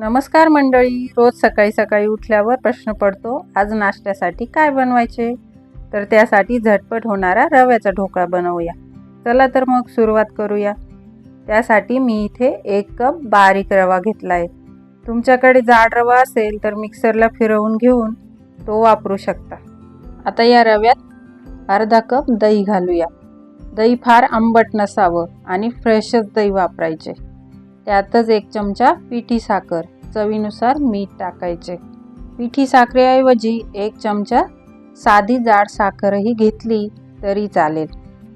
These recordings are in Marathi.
नमस्कार मंडळी. रोज सकाळी सकाळी उठल्यावर प्रश्न पडतो आज नाश्त्यासाठी काय बनवायचे? तर त्यासाठी झटपट होणारा रव्याचा ढोकळा बनवूया. चला तर मग सुरुवात करूया. त्यासाठी मी इथे एक कप बारीक रवा घेतला आहे तुमच्याकडे जाड रवा असेल तर मिक्सरला फिरवून घेऊन तो वापरू शकता. आता या रव्यात अर्धा कप दही घालूया. दही फार आंबट नसावं आणि फ्रेशच दही वापरायचे. त्यातच एक चमचा पिठी साखर चवीनुसार मीठ टाकायचे. पिठी साखरेऐवजी एक चमचा साधी जाड साखरही घेतली तरी चालेल.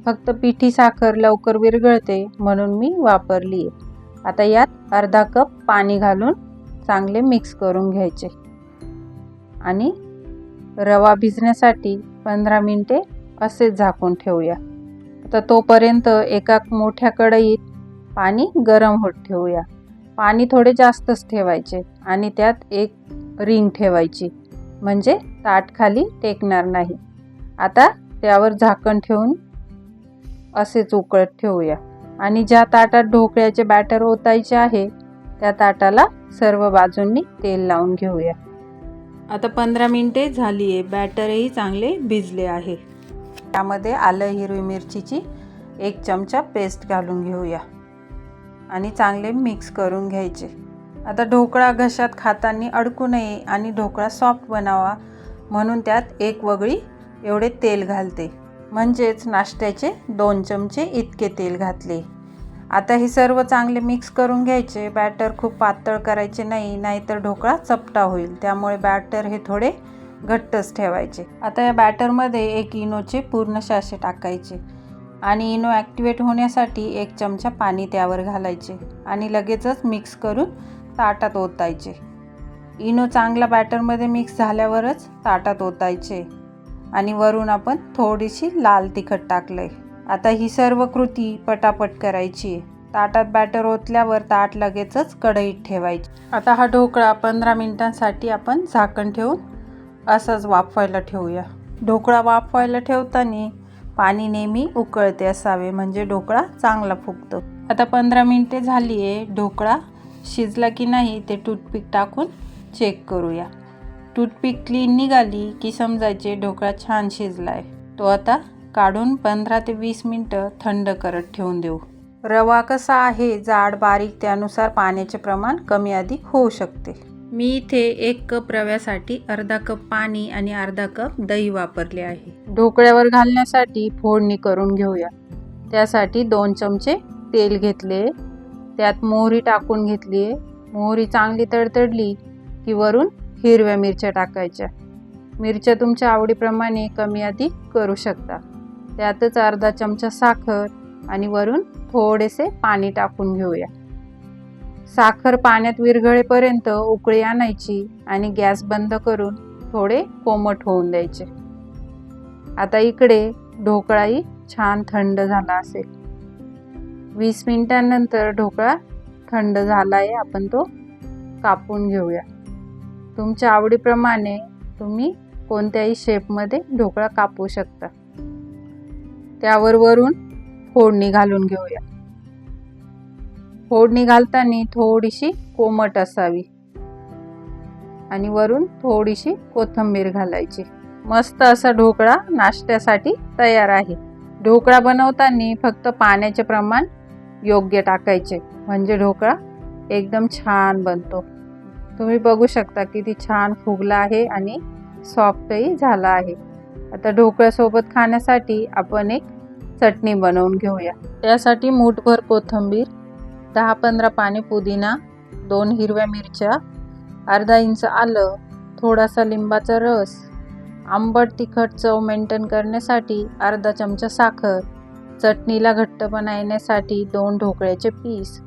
फक्त पिठी साखर लवकर विरघळते म्हणून मी वापरली. आहे आता यात अर्धा कप पाणी घालून चांगले मिक्स करून घ्यायचे. आणि रवा भिजण्यासाठी पंधरा मिनटे असेच झाकून ठेवूया. आता तोपर्यंत एका मोठ्या कढईत पाणी गरम होत ठेवूया. पाणी थोडे जास्तच ठेवायचे आणि त्यात एक रिंग ठेवायची. म्हणजे ताट खाली टेकणार नाही. आता त्यावर झाकण ठेवून असेच उकळत ठेवूया. आणि ज्या ताटात ढोकळ्याचे बॅटर ओतायचे आहे त्या ताटाला सर्व बाजूंनी तेल लावून घेऊया. आता पंधरा मिनटे झाली आहे बॅटरही चांगले भिजले आहे. त्यामध्ये आलं हिरवी मिरचीची एक चमचा पेस्ट घालून घेऊया. आणि चांगले मिक्स करून घ्यायचे. आता ढोकळा घशात खाताना अडकू नये आणि ढोकळा सॉफ्ट बनावा म्हणून त्यात एक वगळी एवढे तेल घालते. म्हणजेच नाश्त्याचे दोन चमचे इतके तेल घातले. आता हे सर्व चांगले मिक्स करून घ्यायचे. बॅटर खूप पातळ करायचे नाही नाहीतर ढोकळा चपटा होईल. त्यामुळे बॅटर हे थोडे घट्टच ठेवायचे. आता या बॅटरमध्ये एक इनोचे पूर्ण शासे टाकायचे. आणि इनो ॲक्टिवेट होण्यासाठी एक चमचा पाणी त्यावर घालायचे आणि लगेचच मिक्स करून ताटात ओतायचे. इनो चांगला बॅटरमध्ये मिक्स झाल्यावरच ताटात ओतायचे आणि वरून आपण थोडीशी लाल तिखट टाकलं आहे आता ही सर्व कृती पटापट करायची. आहे ताटात बॅटर ओतल्यावर ताट लगेचच कढईत ठेवायची. आता हा ढोकळा पंधरा मिनिटांसाठी आपण झाकण ठेवून असंच वाफवायला ठेवूया. ढोकळा वाफवायला ठेवताना पाणी नेहमी उकळते असावे म्हणजे ढोकळा चांगला फुगतो. आता पंधरा मिनटे झाली आहे ढोकळा शिजला की नाही ते टूथपिक टाकून चेक करूया. टूथपिक क्लीन निघाली की समजायचे ढोकळा छान शिजला आहे तो आता काढून पंधरा ते वीस मिनटं थंड करत ठेवून देऊ. रवा कसा आहे जाड बारीक त्यानुसार पाण्याचे प्रमाण कमी अधिक होऊ शकते. मी इथे एक कप रव्यासाठी अर्धा कप पाणी आणि अर्धा कप दही वापरले आहे. ढोकळ्यावर घालण्यासाठी फोडणी करून घेऊया. त्यासाठी दोन चमचे तेल घेतले. त्यात मोहरी टाकून घेतली. आहे मोहरी चांगली तडतडली की वरून हिरव्या मिरच्या टाकायच्या. मिरच्या तुमच्या आवडीप्रमाणे कमी अधिक करू शकता. त्यातच अर्धा चमचा साखर आणि वरून थोडेसे पाणी टाकून घेऊया. साखर पाण्यात विरघळेपर्यंत उकळी आणायची आणि गॅस बंद करून थोडे कोमट होऊन द्यायचे. आता इकडे ढोकळाही छान थंड झाला असेल. वीस मिनिटांनंतर ढोकळा थंड झाला आहे आपण तो कापून घेऊया. तुमच्या आवडीप्रमाणे तुम्ही कोणत्याही शेपमध्ये ढोकळा कापू शकता. त्यावर वरून फोडणी घालून घेऊया. फोडणी घालताना थोडीशी कोमट असावी. आणि वरून थोडीशी कोथिंबीर घालायची. मस्त असा ढोकळा नाश्त्यासाठी तयार आहे. ढोकळा बनवताना फक्त पाण्याचे प्रमाण योग्य टाकायचे. म्हणजे ढोकळा एकदम छान बनतो. तुम्ही बघू शकता किती छान फुगला आहे आणि सॉफ्टही झाला आहे. आता ढोकळ्यासोबत खाण्यासाठी आपण एक चटणी बनवून घेऊया. त्यासाठी मूठभर कोथिंबीर दहा पंधरा पाने पुदिना दोन हिरव्या मिरच्या अर्धा इंच आलं थोडासा लिंबाचा रस आंबट तिखट चव मेंटेन करण्यासाठी अर्धा चमचा साखर चटणीला घट्टपणा येण्यासाठी दोन ढोकळ्याचे पीस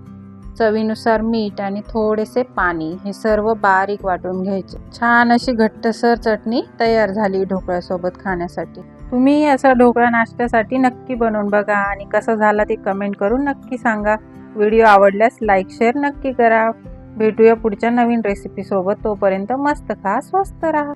चवीनुसार मीठ आणि थोडेसे पाणी हे सर्व बारीक वाटून घ्यायचे. छान अशी घट्टसर चटणी तयार झाली ढोकळ्यासोबत खाण्यासाठी. तुम्ही असा ढोकळा नाश्त्यासाठी नक्की बनवून बघा आणि कसं झाला ते कमेंट करून नक्की सांगा. व्हिडिओ आवडल्यास लाईक शेअर नक्की करा. भेटूया पुढच्या नवीन रेसिपीसोबत तोपर्यंत मस्त खा स्वस्त राहा.